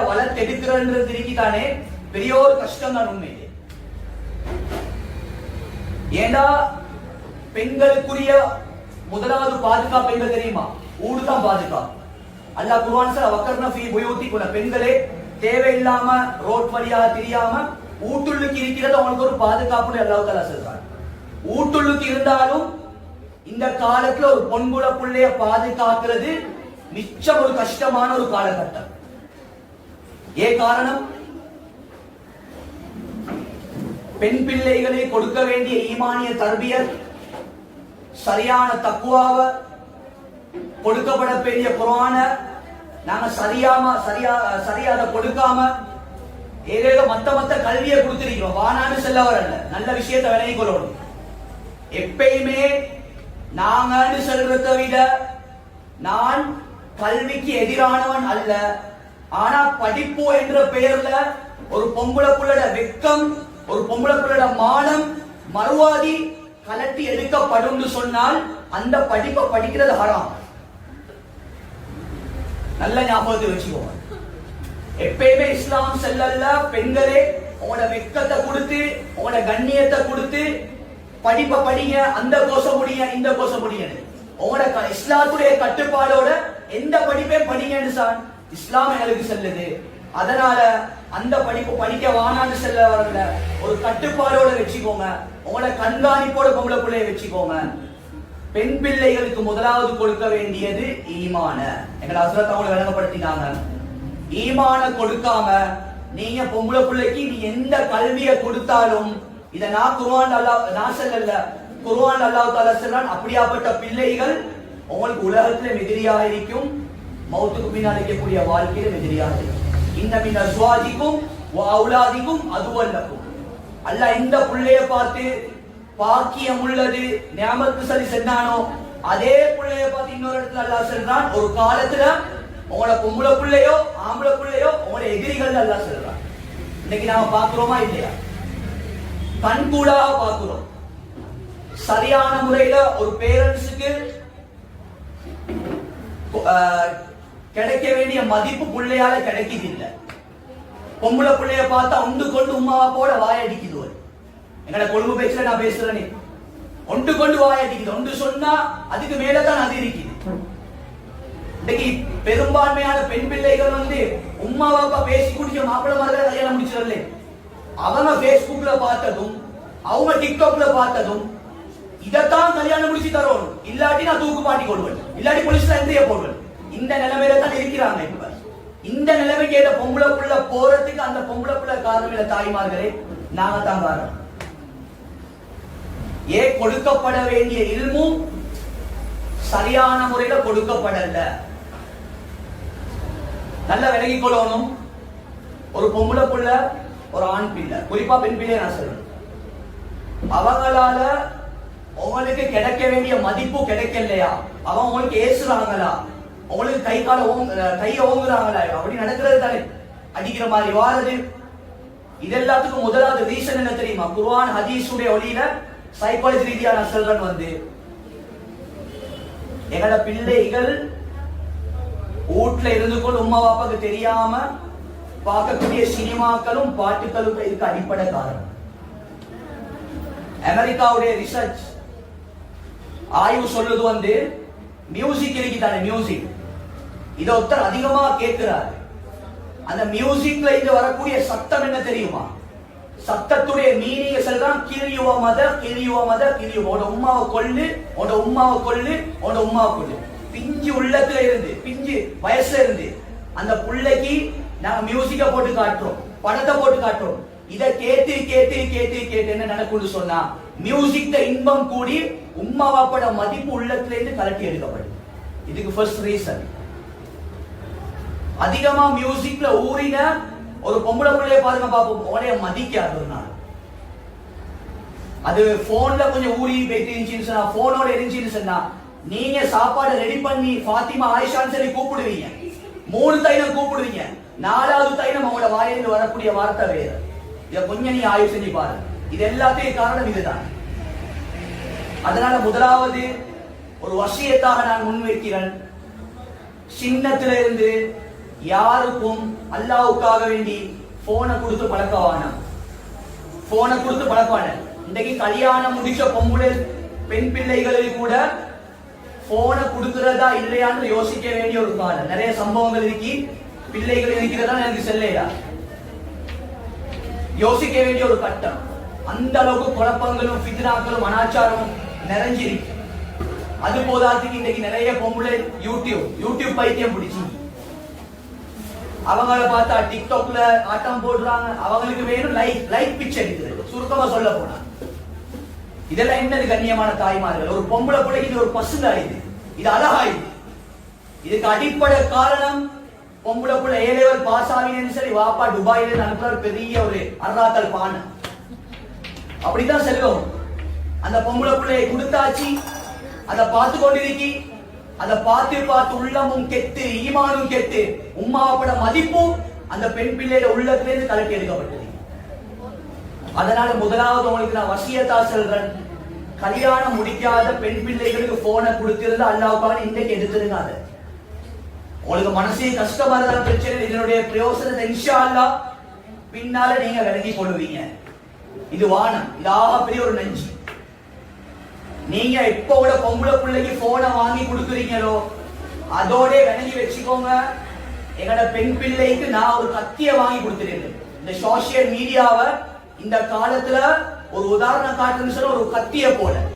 பிள்ளைகளை வளர்த்தெடுக்கிறன்றது இருக்கிதானே பெரிய ஒரு கஷ்டம் தான் உண்மையிலே. ஏண்டா பெண்களுக்குரிய முதலாவது பாதுகாப்பு எங்க தெரியுமா? ஊடு தான் பாதுகாப்பு. அல்லாஹ் குர்ஆன் சார் வக்கர்னா ஃபீ புயூத்திக்குன பெண்களே தேவையில்லாம ரோட் வழியாக தெரியாம ஊட்டுள்ளுக்கு இருக்கிறது அவங்களுக்கு ஒரு பாதுகாப்புன்னு எல்லாவுக்கு சொல்றாங்க ஊட்டுள்ளுக்கு இருந்தாலும் இந்த காலத்துல ஒரு பொன்குல பிள்ளைய பாதுகாக்கிறது மிச்சம் ஒரு கஷ்டமான ஒரு காலகட்டம். ஏ காரணம்? பெண் பிள்ளைகளை கொடுக்க வேண்டிய ஈமானிய தர்பியர் சரியான தக்குவாவ கொடுக்கப்பட வேண்டிய குரான நாங்க சரியாம சரியா சரியா அதை கொடுக்காம ஏதேதோ மத்த மத்த கல்வியை கொடுத்துருக்கிறோம். வானான்னு செல்ல வரல நல்ல விஷயத்தை விலகி கொள்ளணும். எப்பயுமே நாங்கன்னு சொல்றதை விட நான் கல்விக்கு எதிரானவன் அல்ல. ஆனா படிப்பு என்ற பெயர்ல ஒரு பொம்பளை புள்ளட வெக்கம் ஒரு பொம்பளை புள்ளட மானம் மறுவாதி கலட்டி எடுக்கப்படும் சொன்னால் அந்த படிப்பை படிக்கிறது ஹராம். நல்ல ஞாபகத்தை வச்சுக்கோங்க. எப்பயுமே இஸ்லாம் செல்லல்ல பெண்களே உங்களோட வெக்கத்தை கொடுத்து உங்களோட கண்ணியத்தை கொடுத்து படிப்பை படிங்க அந்த கோஷம் முடிய இந்த கோஷம் முடியன்னு உங்களோட க- இஸ்லாத்துடைய கட்டுப்பாடோட எந்த படிப்பையும் படிங்கன்னு சார். இஸ்லாம் எங்களுக்கு செல்லுது. அதனால அந்த படிப்பு படிக்க வானான்னு செல்ல வரல ஒரு கட்டுப்பாடோட வச்சுக்கோங்க. உங்களோட கண்காணிப்போட பொம்பளை பிள்ளைய வச்சுக்கோங்க. பெண் பிள்ளைகளுக்கு முதலாவது கொடுக்க வேண்டியது ஈமான. எங்களை அசுரத்தை அவங்களை விளங்கப்படுத்தினாங்க ஈமான கொடுக்காம நீங்க பொம்பளை பிள்ளைக்கு நீ எந்த கல்வியை கொடுத்தாலும் இத நான் குருவான் அல்லாஹ் நான் சொல்லல. குருவான் அல்லாஹ் தஆலா சொல்றான் அப்படியாப்பட்ட பிள்ளைகள் உங்களுக்கு உலகத்துல எதிரியாக இருக்கும் மௌத்துக்கு பின்னால் இருக்கக்கூடிய வாழ்க்கையில வெற்றியாது இந்த மின் அஸ்வாதிக்கும் அவுலாதிக்கும் அதுவல்லக்கும் அல்ல. இந்த புள்ளைய பார்த்து பாக்கியம் உள்ளது ஞாபகத்து சரி சென்னானோ அதே புள்ளைய பார்த்து இன்னொரு இடத்துல அல்லாஹ் செல்றான் ஒரு காலத்துல உங்களோட பொம்பளை புள்ளையோ ஆம்பளை புள்ளையோ உங்களோட எதிரிகள் அல்லாஹ் செல்றான். இன்னைக்கு நாம பாக்குறோமா இல்லையா? கண்கூடாக பார்க்கிறோம். சரியான முறையில ஒரு பேரண்ட்ஸுக்கு கிடைக்க வேண்டிய மதிப்பு பிள்ளையால கிடைக்குது இல்ல பொம்பளை பிள்ளைய பார்த்தா உண்டு கொண்டு உமாவா போட வாயடிக்குது ஒரு. எங்கட கொழும்பு பேச்சுல நான் பேசுறேனே. ஒன்று கொண்டு வாயடிக்குது. ஒன்று சொன்னா அதுக்கு மேலதான் அது இருக்குது. இன்னைக்கு பெரும்பான்மையான பெண் பிள்ளைகள் வந்து உமா பாப்பா பேசி குடிச்ச மாப்பிள்ள மாதிரி கல்யாணம் முடிச்சிடல அவங்க பேஸ்புக்ல பார்த்ததும் அவங்க டிக்டாக்ல பார்த்ததும் இதைத்தான் கல்யாணம் முடிச்சு தரணும். இல்லாட்டி நான் தூக்கு மாட்டி கொள்வேன் இல்லாட்டி போலீஸ்ல எந்தைய போடுவேன். இந்த நிலைமையில தான் இருக்கிறாங்க இப்ப. இந்த நிலைமைக்கு ஏத பொம்பளை புள்ள போறதுக்கு அந்த பொம்பளை புள்ள காரணம் இல்ல தாய்மார்களே நாங்க தான் காரணம். ஏன் கொடுக்கப்பட வேண்டிய இல்மும் சரியான முறையில கொடுக்கப்படல. நல்ல விலகி கொள்ளணும். ஒரு பொம்பளை புள்ள ஒரு ஆண் பிள்ளை. குறிப்பா பெண் பிள்ளை நான் சொல்றேன். அவங்களால உங்களுக்கு கிடைக்க வேண்டிய மதிப்பு கிடைக்கலையா? அவங்க உங்களுக்கு ஏசுறாங்களா? அவங்களுக்கு கை கால ஓங்க கையை ஓங்குறாங்களா. அப்படி நடக்கிறது தானே. அடிக்கிற மாதிரி வாரது. இது எல்லாத்துக்கும் முதலாவது ரீசன் என்ன தெரியுமா? குருவான் ஹதீஸுடைய ஒளியில சைக்காலஜி ரீதியா நான் சொல்றேன் வந்து. எங்களோட பிள்ளைகள் வீட்டுல இருந்து கொண்டு உமா பாப்பாக்கு தெரியாம பார்க்கக்கூடிய சினிமாக்களும் பாட்டுகளும் இதுக்கு அடிப்படை காரணம். அமெரிக்காவுடைய ரிசர்ச் ஆய்வு சொல்லுது வந்து மியூசிக் இருக்குதானே மியூசிக் இதை ஒருத்தர் அதிகமா கேட்கிறாரு. அந்த மியூசிக்ல இங்க வரக்கூடிய சத்தம் என்ன தெரியுமா? சத்தத்துடைய மீனிங் சொல்றான் கிரியுவ மத கிரியுவ மத கிரியுவ உட உமாவை கொள்ளு உட உம்மாவை கொள்ளு உன்னோட உம்மாவை கொல்லு. பிஞ்சு உள்ளத்துல இருந்து பிஞ்சு வயசுல இருந்து அந்த பிள்ளைக்கு நாங்க மியூசிக்க போட்டு காட்டுறோம் படத்தை போட்டு காட்டுறோம். இத கேட்டு கேட்டு கேட்டு கேட்டு என்ன நடக்கும்னு சொன்னா மியூசிக்ல இன்பம் கூடி உம்மா வாப்பட மதிப்பு உள்ளத்துல இருந்து கலட்டி எடுக்கப்படும். இதுக்கு ஃபர்ஸ்ட் ரீசன் அதிகமா மியூசிக்ல ஊறின ஒரு பொம்பளை பிள்ளைய பாருங்க பாப்போம். உடைய மதிக்காது ஒரு நாள். அது போன்ல கொஞ்சம் ஊறி போயிட்டு இருந்துச்சுன்னு சொன்னா போனோட இருந்துச்சுன்னு சொன்னா நீங்க சாப்பாடு ரெடி பண்ணி பாத்திமா ஆயிஷான்னு சொல்லி கூப்பிடுவீங்க. மூணு தைலம் கூப்பிடுவீங்க. நாலாவது தைலம் அவங்களோட வாயிலிருந்து வரக்கூடிய வார்த்தை வேறு. இதை கொஞ்சம் நீ ஆய்வு செஞ்சு பாரு. இது எல்லாத்தையும் காரணம் இதுதான். அதனால முதலாவது ஒரு வசியத்தாக நான் முன்வைக்கிறேன். சின்னத்துல இருந்து யாருக்கும் அல்லாவுக்காக வேண்டி போனை கொடுத்து பழக்கவானா? போனை கொடுத்து பழக்கவான? இன்னைக்கு கல்யாணம் முடிச்ச பொம்பளை பெண் பிள்ளைகளில் கூட போனை கொடுக்கிறதா இல்லையான்னு யோசிக்க வேண்டிய ஒரு காலம். நிறைய சம்பவங்கள் இருக்கி. பிள்ளைகள் இருக்கிறதா எனக்கு செல்லையா யோசிக்க வேண்டிய ஒரு கட்டம். அந்த அளவுக்கு குழப்பங்களும் பிதினாக்களும் அனாச்சாரமும் நிறைஞ்சிருக்கு. அது போதாதுக்கு இன்னைக்கு நிறைய பொம்பளை யூடியூப் யூடியூப் பைத்தியம் பிடிச்சி அவங்கள பார்த்தா டிக்டாக்ல ஆட்டம் போடுறாங்க. அவங்களுக்கு வேணும் லைக் லைக் பிக்சர் இருக்குது சுருக்கமா சொல்ல போனா. இதெல்லாம் என்னது கண்ணியமான தாய்மார்கள்? ஒரு பொம்பளை பிள்ளைக்கு இது ஒரு பசுங்க இது இது அழகா இதுக்கு அடிப்படை காரணம் பொம்பளை பிள்ளை ஏ பாஸ் ஆகினேன்னு சரி வாப்பா துபாயில இருந்து அனுப்புற ஒரு பெரிய ஒரு அருணாத்தல் பானை அப்படித்தான் செல்வம். அந்த பொம்பளை பிள்ளையை கொடுத்தாச்சு. அதை பார்த்து கொண்டிருக்கி அதை பார்த்து பார்த்து உள்ளமும் கெத்து ஈமானும் கெத்து உம்மாவோட மதிப்பும் அந்த பெண் பிள்ளையோட உள்ளத்திலிருந்து கலட்டி எடுக்கப்பட்டது. அதனால முதலாவது உங்களுக்கு நான் வசியத்தா சொல்றேன். கல்யாணம் முடிக்காத பெண் பிள்ளைகளுக்கு போனை கொடுத்திருந்தா அல்லாவுக்கான இன்னைக்கு எடுத்துருங்க அதை உங்களுக்கு மனசே கஷ்டமா இருந்தாலும் பிரச்சனை இதனுடைய பிரயோசனத்தை இன்ஷால்லா பின்னால நீங்க விலகி கொள்வீங்க இது வானம் இது பெரிய ஒரு நஞ்சு. நீங்க இப்ப உள்ள பொம்பளை பிள்ளைக்கு போனை வாங்கி கொடுக்குறீங்களோ அதோட விளங்கி வச்சுக்கோங்க. எங்கட பெண் பிள்ளைக்கு நான் ஒரு கத்தியை வாங்கி கொடுத்துருக்கேன் இந்த சோசியல் மீடியாவை இந்த காலத்துல ஒரு உதாரணம் காட்டுன்னு சொல்ல ஒரு கத்திய போல.